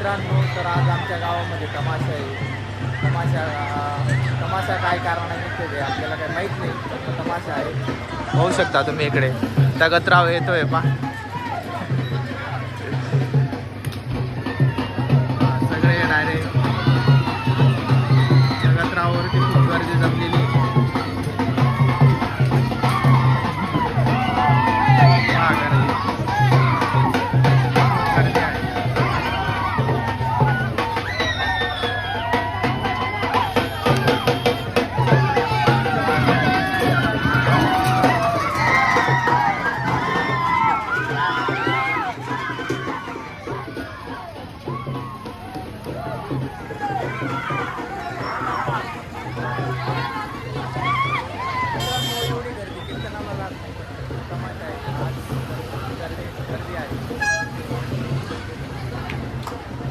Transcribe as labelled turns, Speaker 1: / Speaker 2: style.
Speaker 1: मित्रांनो तर आज आमच्या गावामध्ये तमाशा आहे. तमाशा तमाशा काय कारण आहे आपल्याला काही माहीत नाही तमाशा आहे. होऊ शकता तुम्ही इकडे. तगतराव येतोय पा Thank you.